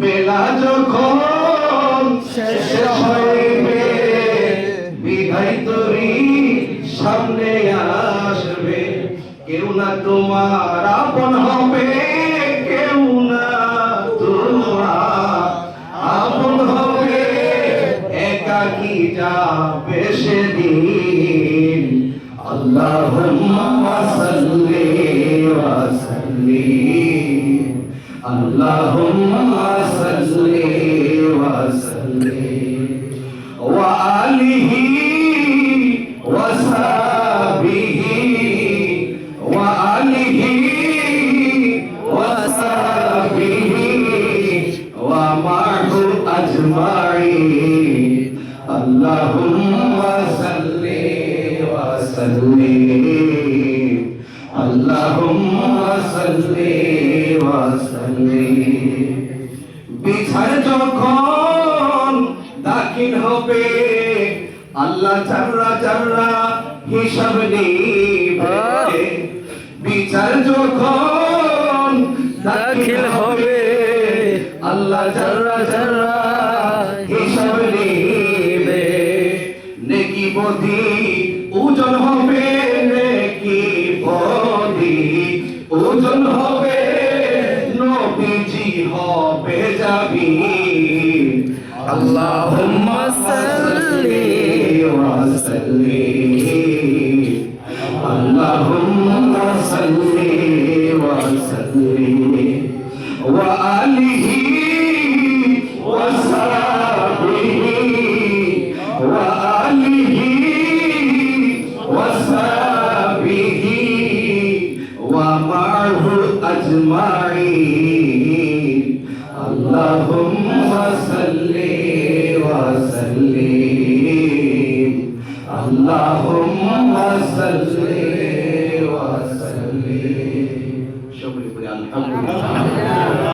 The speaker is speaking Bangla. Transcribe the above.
বেলা যখন শেষ হইবে বিধাই তরি সামনে আসবে। কেউ না তোমার আপন হবে, কেউ না হবে। اللهم صل وسلم وآله وصحبه وآله وصحبه ومعه أجمعين. اللهم صل وسلم বিছার যখন দাখিল হবে, আল্লাহ চাররা চাররা হিসাব নিবে। বিচার যখন দাখিল হবে, আল্লাহ চাররা চাররা হিসাব নিবে। নেকি বধি اللهم صل وسلم. اللهم صل وسلم. وآله وصحبه وآله وصحبه ومعه أجمعين. اللهم আলহামদুলিল্লাহ।